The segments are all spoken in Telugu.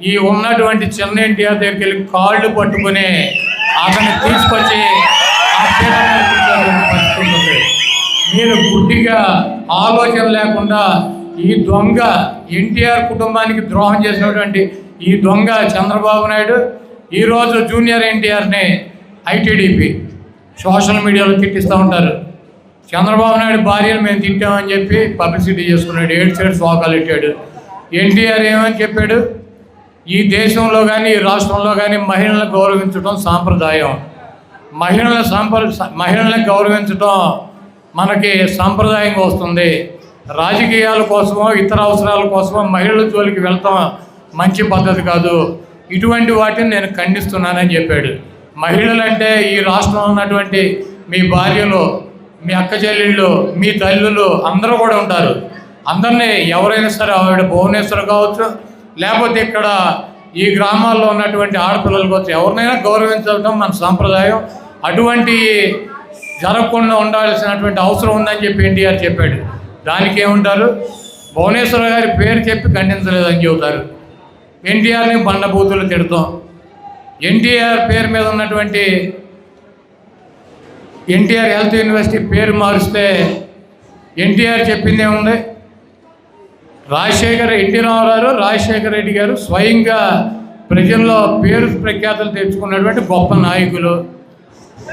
ఈ ఉన్నటువంటి చిన్న ఎన్టీఆర్ దగ్గరికి వెళ్ళి కాళ్ళు పట్టుకుని అతన్ని తీసుకొచ్చి ఆ మీరు గుడ్డిగా ఆలోచన లేకుండా ఈ దొంగ ఎన్టీఆర్ కుటుంబానికి ద్రోహం చేసినటువంటి ఈ దొంగ చంద్రబాబు నాయుడు ఈరోజు జూనియర్ ఎన్టీఆర్ని ఐటీడీపీ సోషల్ మీడియాలో తిట్టిస్తూ ఉంటారు. చంద్రబాబు నాయుడు భార్యను మేము తిట్టామని చెప్పి పబ్లిసిటీ చేసుకున్నాడు ఏడ్చాడు సైడ్ శోకాలు ఇట్టాడు ఎన్టీఆర్ ఏమని చెప్పాడు? ఈ దేశంలో కానీ ఈ రాష్ట్రంలో కానీ మహిళలను గౌరవించడం సాంప్రదాయం. మహిళల సాంప్ర మహిళలను గౌరవించడం మనకి సాంప్రదాయంగా వస్తుంది. రాజకీయాల కోసమో ఇతర అవసరాల కోసమో మహిళల జోలికి వెళ్తాం మంచి పద్ధతి కాదు. ఇటువంటి వాటిని నేను ఖండిస్తున్నానని చెప్పాడు. మహిళలంటే ఈ రాష్ట్రంలో ఉన్నటువంటి మీ భార్యలు మీ అక్క చెల్లెళ్ళు మీ తల్లులు అందరూ కూడా ఉంటారు. అందరినీ ఎవరైనా సరే ఆవిడ భువనేశ్వర్ కావచ్చు లేకపోతే ఇక్కడ ఈ గ్రామాల్లో ఉన్నటువంటి ఆడపిల్లల కోసం ఎవరినైనా గౌరవించడం మన సాంప్రదాయం. అటువంటి జరగకుండా ఉండాల్సినటువంటి అవసరం ఉందని చెప్పి ఎన్టీఆర్ చెప్పాడు. దానికి ఏముంటారు భువనేశ్వర గారి పేరు చెప్పి ఖండించలేదని చెబుతారు. ఎన్టీఆర్ని బండబూతులు తిడతాం. ఎన్టీఆర్ పేరు మీద ఉన్నటువంటి ఎన్టీఆర్ హెల్త్ యూనివర్సిటీ పేరు మారిస్తే ఎన్టీఆర్ చెప్పింది ఏముంది రాజశేఖర్ ఎన్టీ రామారావు రాజశేఖర రెడ్డి గారు స్వయంగా ప్రజల్లో పేరు ప్రఖ్యాతులు తెచ్చుకున్నటువంటి గొప్ప నాయకులు.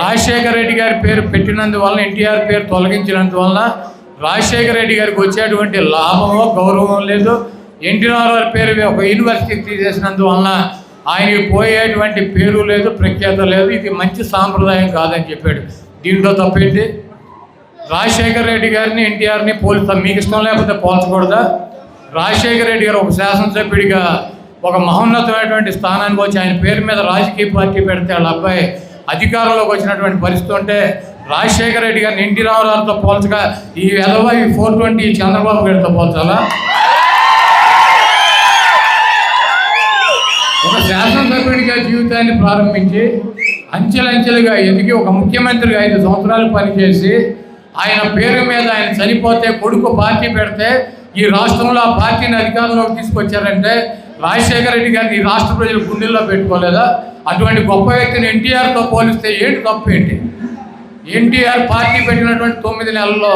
రాజశేఖర రెడ్డి గారి పేరు పెట్టినందువలన ఎన్టీఆర్ పేరు తొలగించినందువలన రాజశేఖర రెడ్డి గారికి వచ్చేటువంటి లాభమో గౌరవం లేదు. ఎన్టీ రామారావు పేరు ఒక యూనివర్సిటీ తీసేసినందువలన ఆయనకి పోయేటువంటి పేరు లేదు ప్రఖ్యాత లేదు. ఇది మంచి సాంప్రదాయం కాదని చెప్పాడు. దీంట్లో తప్పేంటి? రాజశేఖర రెడ్డి గారిని ఎన్టీఆర్ని పోలుస్తాం. మీకు ఇష్టం లేకపోతే పోల్చకూడదా? రాజశేఖర రెడ్డి గారు ఒక శాసనసభ్యుడిగా ఒక మహోన్నతమైనటువంటి స్థానానికి వచ్చి ఆయన పేరు మీద రాజకీయ పార్టీ పెడితే వాళ్ళ అబ్బాయి అధికారంలోకి వచ్చినటువంటి పరిస్థితి ఉంటే రాజశేఖర రెడ్డి గారిని ఎన్టీ రామారావుతో పోల్చగా ఈ ఎదవ ఈ ఫోర్ ట్వంటీ చంద్రబాబు గారితో పోల్చాలా? ఒక శాసనసభ్యుడిగా జీవితాన్ని ప్రారంభించి అంచెలంచెలుగా ఎదిగి ఒక ముఖ్యమంత్రిగా ఐదు సంవత్సరాలు పనిచేసి ఆయన పేరు మీద ఆయన చనిపోతే కొడుకు పార్టీ పెడితే ఈ రాష్ట్రంలో ఆ పార్టీని అధికారంలోకి తీసుకొచ్చారంటే రాజశేఖర రెడ్డి గారిని ఈ రాష్ట్ర ప్రజలు గుండెల్లో పెట్టుకోలేదా? అటువంటి గొప్ప వ్యక్తిని ఎన్టీఆర్తో పోలిస్తే ఏంటి తప్పు ఏంటి? ఎన్టీఆర్ పార్టీ పెట్టినటువంటి తొమ్మిది నెలల్లో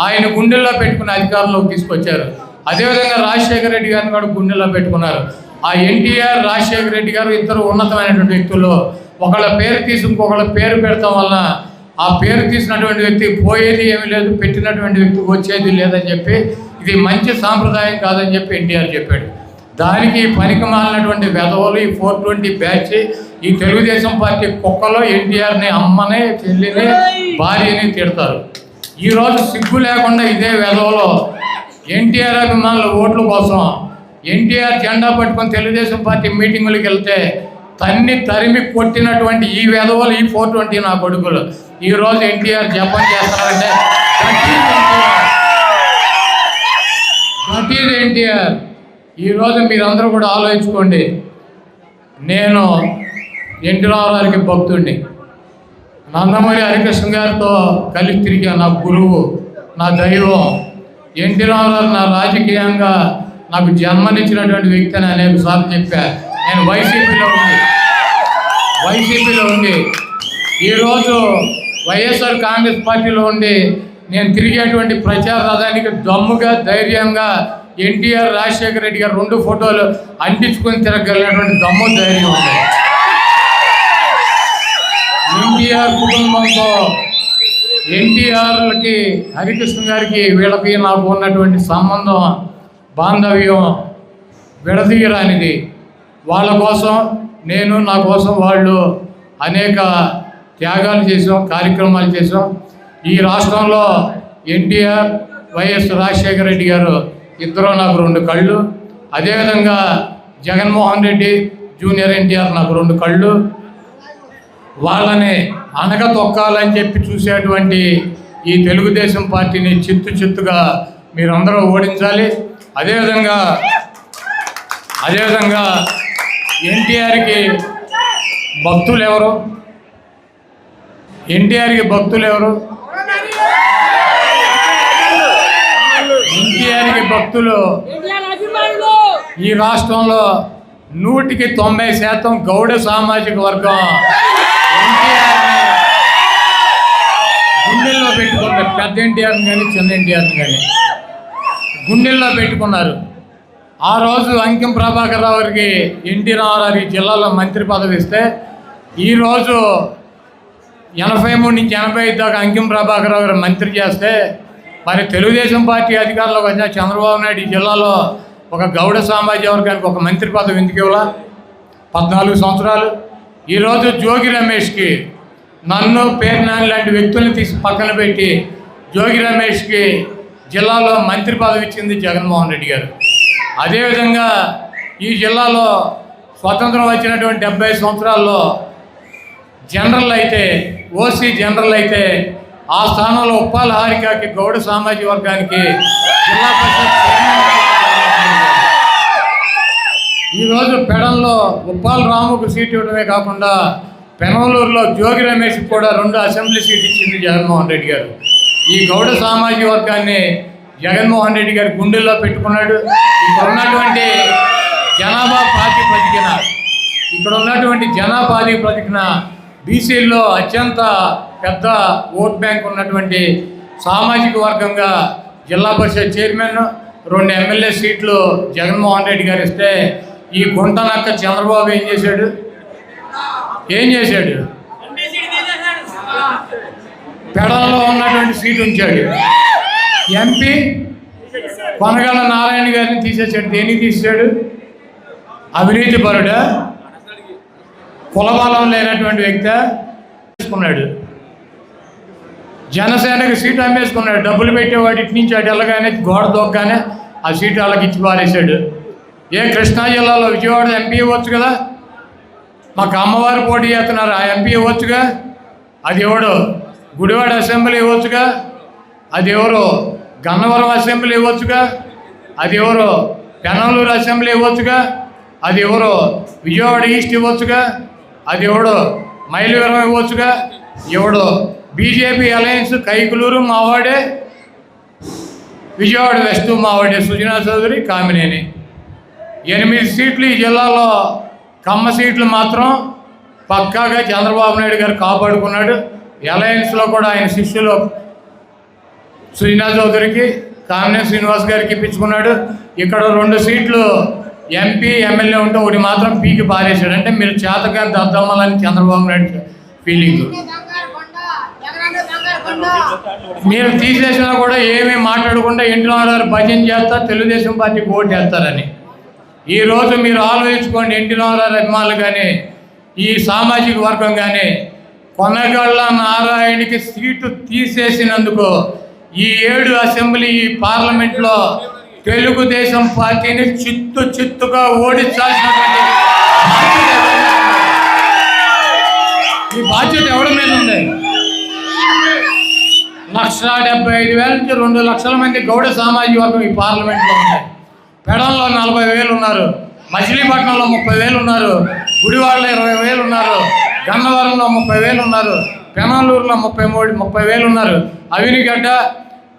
ఆయన గుండెల్లో పెట్టుకుని అధికారంలోకి తీసుకొచ్చారు. అదేవిధంగా రాజశేఖర రెడ్డి గారిని కూడా గుండెల్లో పెట్టుకున్నారు. ఆ ఎన్టీఆర్ రాజశేఖర రెడ్డి గారు ఇద్దరు ఉన్నతమైనటువంటి వ్యక్తులు. ఒకళ్ళ పేరు తీసి ఇంకొకళ్ళ పేరు పెడతాం వలన ఆ పేరు తీసినటువంటి వ్యక్తి పోయేది ఏమీ లేదు పెట్టినటువంటి వ్యక్తికి వచ్చేది లేదని చెప్పి ఇది మంచి సాంప్రదాయం కాదని చెప్పి ఎన్టీఆర్ చెప్పాడు. దానికి పనికి మాలినటువంటి వెధవలు ఈ ఫోర్ ట్వంటీ బ్యాచ్ ఈ తెలుగుదేశం పార్టీ కుక్కలో ఎన్టీఆర్ని అమ్మని చెల్లిని భార్యని తిడతారు. ఈరోజు సిగ్గు లేకుండా ఇదే వెధవలో ఎన్టీఆర్ అభిమానుల ఓట్ల కోసం ఎన్టీఆర్ జెండా పట్టుకొని తెలుగుదేశం పార్టీ మీటింగులకు వెళ్తే తన్ని తరిమి కొట్టినటువంటి ఈ వెధవలు ఈ ఫోర్ ట్వంటీ నా కొడుకులు. ఈరోజు ఎన్టీఆర్ జపం చేస్తారంటే దట్ ఈజ్ ఎన్టీఆర్ ఈరోజు మీరందరూ కూడా ఆలోచించుకోండి. నేను ఎన్టీ రామారావుకి భక్తుడిని నందమూరి హరికృష్ణ గారితో కలిసి తిరిగా నా గురువు నా దైవం ఎన్టీ రామారావు నా రాజకీయంగా నాకు జన్మనిచ్చినటువంటి వ్యక్తి అని అనేక సార్లు చెప్పా. నేను వైసీపీలో ఉంది వైసీపీలో ఉండి ఈరోజు వైఎస్ఆర్ కాంగ్రెస్ పార్టీలో ఉండి నేను తిరిగేటువంటి ప్రచార రథానికి దమ్ముగా ధైర్యంగా ఎన్టీఆర్ రాజశేఖర రెడ్డి గారు రెండు ఫోటోలు అంటించుకొని తిరగలిగినటువంటి దమ్ము ధైర్యం ఉంది. ఎన్టీఆర్ కుటుంబంతో ఎన్టీఆర్లకి హరికృష్ణ గారికి వీళ్ళకి నాకు ఉన్నటువంటి సంబంధం బాంధవ్యం విడదీయరానిది. వాళ్ళ కోసం నేను నా కోసం వాళ్ళు అనేక త్యాగాలు చేసాం కార్యక్రమాలు చేసాం. ఈ రాష్ట్రంలో ఎన్టీఆర్ వైఎస్ రాజశేఖర రెడ్డి గారు ఇద్దరు నాకు రెండు కళ్ళు. అదేవిధంగా జగన్మోహన్ రెడ్డి జూనియర్ ఎన్టీఆర్ నాకు రెండు కళ్ళు. వాళ్ళని అనగ తొక్కాలని చెప్పి చూసేటువంటి ఈ తెలుగుదేశం పార్టీని చిత్తు చిత్తుగా మీరందరూ ఓడించాలి. అదేవిధంగా అదేవిధంగా ఎన్టీఆర్కి భక్తులు ఎవరు ఎన్టీఆర్కి భక్తులు ఎవరు ఎన్టీఆర్కి భక్తులు ఈ రాష్ట్రంలో నూటికి తొంభై శాతం గౌడ సామాజిక వర్గం గుండెల్లో పెట్టుకున్నారు పెద్ద ఎన్టీఆర్ని కానీ చిన్న ఎన్టీఆర్ని కానీ గుండెల్లో పెట్టుకున్నారు. ఆ రోజు అంకిం ప్రభాకర్ రావుకి ఎన్టీ రామారావు జిల్లాలో మంత్రి పదవి ఇస్తే ఈరోజు ఎనభై మూడు నుంచి ఎనభై ఐదు దాకా అంకిం ప్రభాకర్ రావు మంత్రి చేస్తే మరి తెలుగుదేశం పార్టీ అధికారంలోకి వచ్చిన చంద్రబాబు నాయుడు ఈ జిల్లాలో ఒక గౌడ సామాజిక వర్గానికి ఒక మంత్రి పదవి ఎందుకు ఇవ్వాలా? పద్నాలుగు సంవత్సరాలు. ఈరోజు జోగి రమేష్కి నన్ను పేర్నాని లాంటి వ్యక్తుల్ని తీసి పక్కన పెట్టి జోగి రమేష్కి జిల్లాలో మంత్రి పదవి ఇచ్చింది జగన్మోహన్ రెడ్డి గారు. అదేవిధంగా ఈ జిల్లాలో స్వతంత్రం వచ్చినటువంటి డెబ్బై సంవత్సరాల్లో జనరల్ అయితే ఓసీ జనరల్ అయితే ఆ స్థానంలో ఉప్పాల హారికకి గౌడ సామాజిక వర్గానికి జిల్లా పరిషత్ ఈరోజు పెడంలో ఉప్పాల రాముకు సీట్ ఇవ్వడమే కాకుండా పెనవలూరులో జోగి రమేష్ కూడా రెండు అసెంబ్లీ సీట్ ఇచ్చింది జగన్మోహన్ రెడ్డి గారు. ఈ గౌడ సామాజిక వర్గాన్ని జగన్మోహన్ రెడ్డి గారి గుండెల్లో పెట్టుకున్నాడు. ఇక్కడ ఉన్నటువంటి జనాభా ప్రాతిపదికన ఇక్కడ ఉన్నటువంటి జనాభా ప్రాతిపదికన బీసీల్లో అత్యంత పెద్ద ఓట్ బ్యాంక్ ఉన్నటువంటి సామాజిక వర్గంగా జిల్లా పరిషత్ చైర్మన్ రెండు ఎమ్మెల్యే సీట్లు జగన్మోహన్ రెడ్డి గారు ఇస్తే ఈ గుంటనక్క చంద్రబాబు ఏం చేశాడు? ఏం చేశాడు? పెడల్లో ఉన్నటువంటి సీట్ ఉంచాడు. ఎంపీ కొనగల నారాయణ గారిని తీసేశాడు. దేనికి తీసాడు అవినీతి పరుడా? కులబలం లేనటువంటి వ్యక్తి తీసుకున్నాడు జనసేనకి సీటు అమ్మేసుకున్నాడు. డబ్బులు పెట్టేవాడు ఇటు నుంచి అటు వెళ్ళగానే గోడ దొక్కగానే ఆ సీటు వాళ్ళకి ఇచ్చి పారేశాడు. ఏ కృష్ణా జిల్లాలో విజయవాడ ఎంపీ ఇవ్వచ్చు కదా? మాకు అమ్మవారు పోటీ చేస్తున్నారు. ఆ ఎంపీ ఇవ్వచ్చుగా అది ఎవడు? గుడివాడ అసెంబ్లీ ఇవ్వచ్చుగా అది ఎవరు? గన్నవరం అసెంబ్లీ ఇవ్వచ్చుగా అది ఎవరు? పెనలూరు అసెంబ్లీ ఇవ్వచ్చుగా అది ఎవరు? విజయవాడ ఈస్ట్ ఇవ్వచ్చుగా అది ఎవడు? మైలవరం ఇవ్వచ్చుగా? ఎవడో? బీజేపీ అలయన్స్ కైకులూరు మావాడే విజయవాడ వెస్ట్ మావాడే సుజనా చౌదరి కామినేని. ఎనిమిది సీట్లు ఈ జిల్లాలో కమ్మ సీట్లు మాత్రం పక్కాగా చంద్రబాబు నాయుడు గారు కాపాడుకున్నాడు. అలయన్స్లో కూడా ఆయన శిష్యులు సుజనా చౌదరికి కామినేని శ్రీనివాస్ గారికి ఇప్పించుకున్నాడు. ఇక్కడ రెండు సీట్లు ఎంపీ ఎమ్మెల్యే ఉంటే ఒకటి మాత్రం పీకి పారేశాడు. అంటే మీరు చేతగా దద్దమ్మలని చంద్రబాబు నాయుడు ఫీలింగ్ మీరు తీసేసినా కూడా ఏమీ మాట్లాడకుండా ఎన్టీ రామారావు భజన చేస్తా తెలుగుదేశం పార్టీకి ఓటు వేస్తారని. ఈ రోజు మీరు ఆలోచించుకోండి ఎన్టీ రామారావు అభిమానులు కానీ ఈ సామాజిక వర్గం కానీ కొనగళ్ళ నారాయణకి సీటు తీసేసినందుకు ఈ ఏడు అసెంబ్లీ ఈ పార్లమెంట్లో తెలుగుదేశం పార్టీని చిత్తు చిత్తుగా ఓడించాల్సినటువంటి ఈ బాధ్యత ఎవరి మీద ఉంది? లక్ష డెబ్బై ఐదు వేల నుంచి రెండు లక్షల మంది గౌడ సామాజిక వర్గం ఈ పార్లమెంట్లో ఉన్నాయి పెడంలో నలభై వేలు ఉన్నారు. మచిలీపట్నంలో ముప్పై వేలు ఉన్నారు. గుడివాడలో ఇరవై వేలు ఉన్నారు. గన్నవరంలో ముప్పై వేలు ఉన్నారు. పెనాలూరులో ముప్పై మూడు ముప్పై వేలు ఉన్నారు. అవినిగడ్డ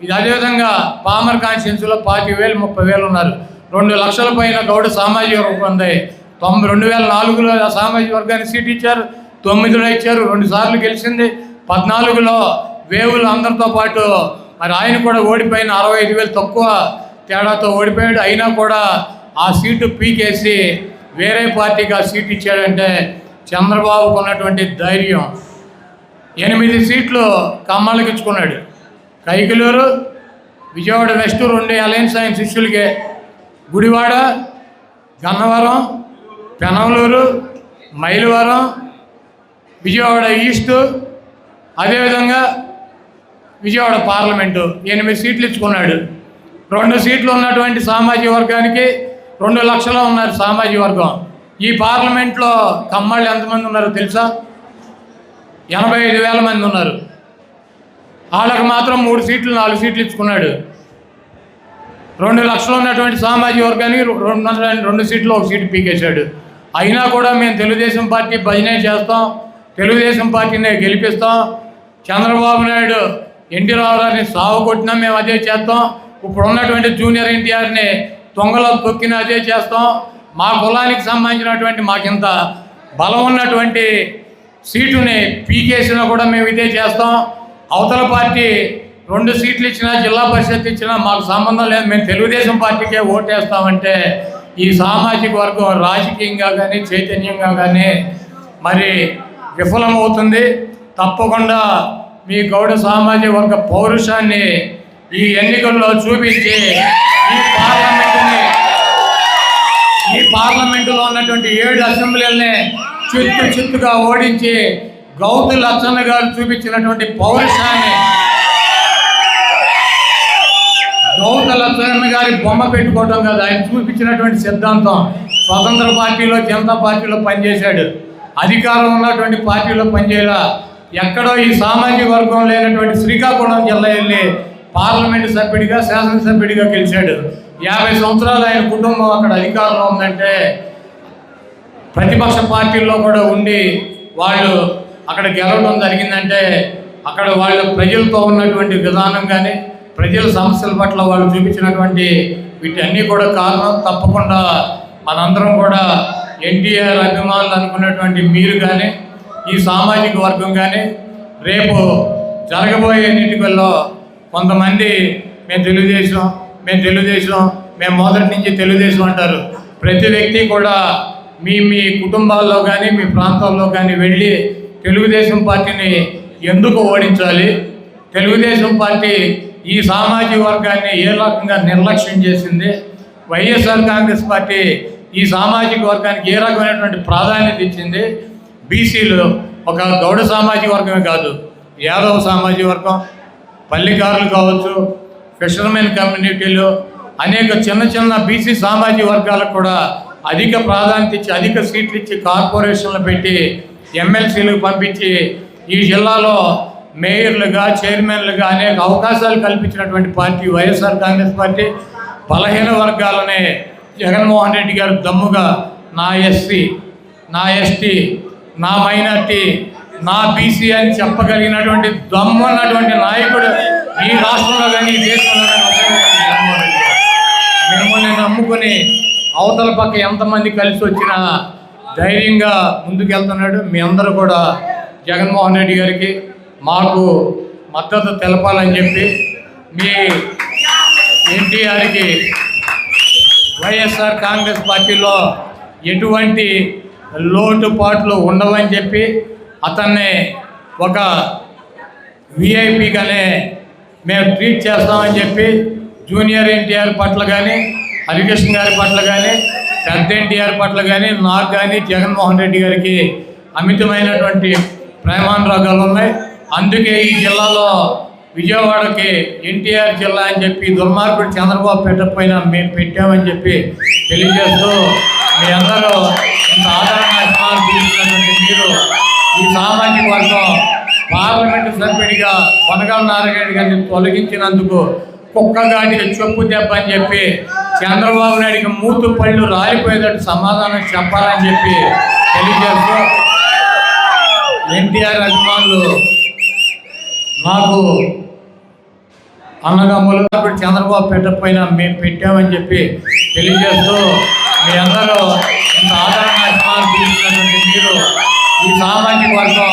ఇది అదేవిధంగా పామర్ కాన్స్టిట్యున్సీలో పాతిక వేలు ముప్పై వేలు ఉన్నారు. రెండు లక్షల పైన గౌడ సామాజిక వర్గం ఉంది. తొంభై రెండు వేల నాలుగులో ఆ సామాజిక వర్గానికి సీట్ ఇచ్చారు. తొమ్మిదిలో ఇచ్చారు రెండు సార్లు గెలిచింది. పద్నాలుగులో వేవులు అందరితో పాటు మరి ఆయన కూడా ఓడిపోయిన అరవై ఐదు వేలు తక్కువ తేడాతో ఓడిపోయాడు. అయినా కూడా ఆ సీటు పీకేసి వేరే పార్టీకి ఆ సీట్ ఇచ్చాడంటే చంద్రబాబుకు ఉన్నటువంటి ధైర్యం. ఎనిమిది సీట్లు కమ్మలకి ఇచ్చుకున్నాడు కైకలూరు విజయవాడ వెస్ట్ రెండు అలయన్స్ ఆయన శిష్యులకే. గుడివాడ గన్నవరం పెనమలూరు మైలవరం విజయవాడ ఈస్ట్. అదేవిధంగా విజయవాడ పార్లమెంటు ఎనిమిది సీట్లు ఇచ్చుకున్నాడు. రెండు సీట్లు ఉన్నటువంటి సామాజిక వర్గానికి రెండు లక్షలు ఉన్నారు సామాజిక వర్గం. ఈ పార్లమెంట్లో కమ్మాళ్ళు ఎంతమంది ఉన్నారో తెలుసా? ఎనభై ఐదు వేల మంది ఉన్నారు. వాళ్ళకి మాత్రం మూడు సీట్లు నాలుగు సీట్లు ఇచ్చుకున్నాడు. రెండు లక్షలు ఉన్నటువంటి సామాజిక వర్గానికి రెండు వందల రెండు సీట్లు ఒక సీటు పీకేశాడు. అయినా కూడా మేము తెలుగుదేశం పార్టీ భజనే చేస్తాం తెలుగుదేశం పార్టీని గెలిపిస్తాం. చంద్రబాబు నాయుడు ఎన్టీ రామారావుని సాగు కొట్టినా మేము అదే చేస్తాం. ఇప్పుడు ఉన్నటువంటి జూనియర్ ఎన్టీఆర్ని తొంగలో తొక్కిన అదే చేస్తాం. మా కులానికి సంబంధించినటువంటి మాకింత బలం ఉన్నటువంటి సీటుని పీకేసినా కూడా మేము ఇదే చేస్తాం. అవతల పార్టీ రెండు సీట్లు ఇచ్చినా జిల్లా పరిషత్ ఇచ్చినా మాకు సంబంధం లేదు. మేము తెలుగుదేశం పార్టీకే ఓటేస్తామంటే ఈ సామాజిక వర్గం రాజకీయంగా కానీ చైతన్యంగా కానీ మరి విఫలమవుతుంది. తప్పకుండా మీ గౌడ సామాజిక వర్గ పౌరుషాన్ని ఈ ఎన్నికల్లో చూపించి ఈ పార్లమెంటుని ఈ పార్లమెంటులో ఉన్నటువంటి ఏడు అసెంబ్లీలని చిత్తు చిత్తుగా ఓడించి గౌతు లచ్చన్న గారు చూపించినటువంటి పౌరుషాన్ని గౌత లచ్చన్న గారి బొమ్మ పెట్టుకోవటం కాదు. ఆయన చూపించినటువంటి సిద్ధాంతం. స్వతంత్ర పార్టీలో జనతా పార్టీలో పనిచేశాడు. అధికారం ఉన్నటువంటి పార్టీలో పనిచేయాల. ఎక్కడో ఈ సామాజిక వర్గం లేనటువంటి శ్రీకాకుళం జిల్లా వెళ్ళి పార్లమెంటు సభ్యుడిగా శాసనసభ్యుడిగా గెలిచాడు. యాభై సంవత్సరాలు ఆయన కుటుంబం అక్కడ అధికారంలో ఉందంటే ప్రతిపక్ష పార్టీల్లో కూడా ఉండి వాళ్ళు అక్కడ గెలవడం జరిగిందంటే అక్కడ వాళ్ళ ప్రజలతో ఉన్నటువంటి విధానం కానీ ప్రజల సమస్యల పట్ల వాళ్ళు చూపించినటువంటి వీటన్నీ కూడా కారణం. తప్పకుండా మనందరం కూడా ఎన్టీఆర్ అభిమానులు అనుకున్నటువంటి మీరు కానీ ఈ సామాజిక వర్గం కానీ రేపు జరగబోయే ఎన్నికల్లో కొంతమంది మేము తెలుగుదేశం మేము తెలుగుదేశం మేము మొదటి నుంచి తెలుగుదేశం అంటారు. ప్రతి వ్యక్తి కూడా మీ మీ కుటుంబాల్లో కానీ మీ ప్రాంతాల్లో కానీ వెళ్ళి తెలుగుదేశం పార్టీని ఎందుకు ఓడించాలి? తెలుగుదేశం పార్టీ ఈ సామాజిక వర్గాన్ని ఏ రకంగా నిర్లక్ష్యం చేసింది? వైఎస్ఆర్ కాంగ్రెస్ పార్టీ ఈ సామాజిక వర్గానికి ఏ రకమైనటువంటి ప్రాధాన్యత ఇచ్చింది? బీసీలు ఒక గౌడ సామాజిక వర్గమే కాదు యాదవ సామాజిక వర్గం పల్లికారులు కావచ్చు ఫిషర్మెన్ కమ్యూనిటీలు అనేక చిన్న చిన్న బీసీ సామాజిక వర్గాలకు కూడా అధిక ప్రాధాన్యత ఇచ్చి అధిక సీట్లు ఇచ్చి కార్పొరేషన్లు పెట్టి ఎమ్మెల్సీలకు పంపించి ఈ జిల్లాలో మేయర్లుగా చైర్మన్లుగా అనేక అవకాశాలు కల్పించినటువంటి పార్టీ వైఎస్ఆర్ కాంగ్రెస్ పార్టీ బలహీన వర్గాలనే జగన్మోహన్ రెడ్డి గారు దమ్ముగా నా ఎస్సీ నా ఎస్టీ నా మైనార్టీ నా బీసీ అని చెప్పగలిగినటువంటి దమ్ము ఉన్నటువంటి నాయకుడు ఈ రాష్ట్రంలో కానీ ఈ దేశంలో కానీ మిమ్మల్ని నమ్ముకుని అవతల పక్క ఎంతమంది కలిసి వచ్చినా ధైర్యంగా ముందుకెళ్తున్నాడు. మీ అందరూ కూడా జగన్మోహన్ రెడ్డి గారికి మాకు మద్దతు తెలపాలని చెప్పి మీ ఎన్టీఆర్కి వైఎస్ఆర్ కాంగ్రెస్ పార్టీలో ఎటువంటి లోటుపాట్లు ఉండవని చెప్పి అతన్ని ఒక విఐపీగానే మేము ట్రీట్ చేస్తామని చెప్పి జూనియర్ ఎన్టీఆర్ పట్ల కానీ హరికృష్ణ గారి పట్ల కానీ పెద్ద ఎన్టీఆర్ పట్ల కానీ నాకు కానీ జగన్మోహన్ రెడ్డి గారికి అమితమైనటువంటి ప్రేమానురాగాలు ఉన్నాయి. అందుకే ఈ జిల్లాలో విజయవాడకి ఎన్టీఆర్ జిల్లా అని చెప్పి దుర్మార్గుడు చంద్రబాబు పెట్టకపోయినా మేము పెట్టామని చెప్పి తెలియజేస్తూ మీ అందరూ ఇంత ఆదరణ మీరు ఈ సామాజిక వర్గం పార్లమెంటు సభ్యుడిగా కొనగల నారాయణ గారిని తొలగించినందుకు కుక్కగాడికి చెప్పు దెబ్బ అని చెప్పి చంద్రబాబు నాయుడికి మూతు పళ్ళు రాలిపోయేటట్టు సమాధానం చెప్పాలని చెప్పి తెలియజేస్తూ ఎన్టీఆర్ అభిమానులు నాకు అన్నదమ్ములు ఇప్పుడు చంద్రబాబు పెట్టకపోయినా మేము పెట్టామని చెప్పి తెలియజేస్తూ మీ అందరూ ఇంత ఆదరణ అభిమానం తీసుకున్నటువంటి మీరు ఈ సామాజిక వర్గం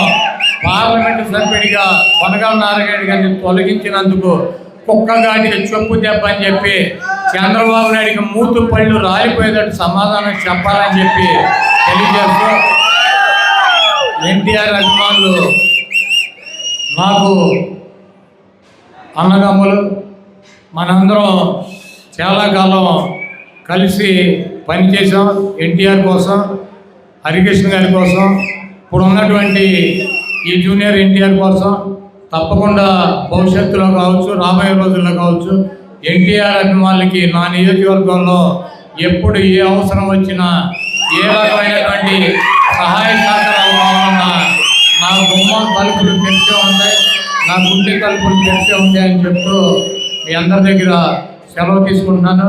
పార్లమెంటు సభ్యుడిగా కొనగల నారాయణ గారిని తొలగించినందుకు కుక్కగాడికి చెప్పు దెబ్బ అని చెప్పి చంద్రబాబు నాయుడికి మూతు పళ్ళు రాలిపోయేటట్టు సమాధానం చెప్పాలని చెప్పి తెలియజేస్తూ ఎన్టీఆర్ అభిమానులు నాకు అన్నదమ్ములు మనందరం చాలా కాలం కలిసి పనిచేసాం ఎన్టీఆర్ కోసం హరికృష్ణ గారి కోసం ఇప్పుడు ఉన్నటువంటి ఈ జూనియర్ ఎన్టీఆర్ కోసం తప్పకుండా భవిష్యత్తులో కావచ్చు రాబోయే రోజుల్లో కావచ్చు ఎన్టీఆర్ అభిమానులకి నా నియోజకవర్గంలో ఎప్పుడు ఏ అవసరం వచ్చినా ఏ రకమైనటువంటి సహాయ సహకారాలు కావాలన్నా నా గుమ్మం తలుపులు తెరిచే ఉంటాయి నా గుండె తలుపులు తెరిచే ఉంటాయని చెప్తూ మీ అందరి దగ్గర సెలవు తీసుకుంటున్నాను.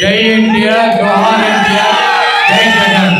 జై ఎన్టీఆర్ జవహర్ ఎన్టీఆర్ జై జగన్.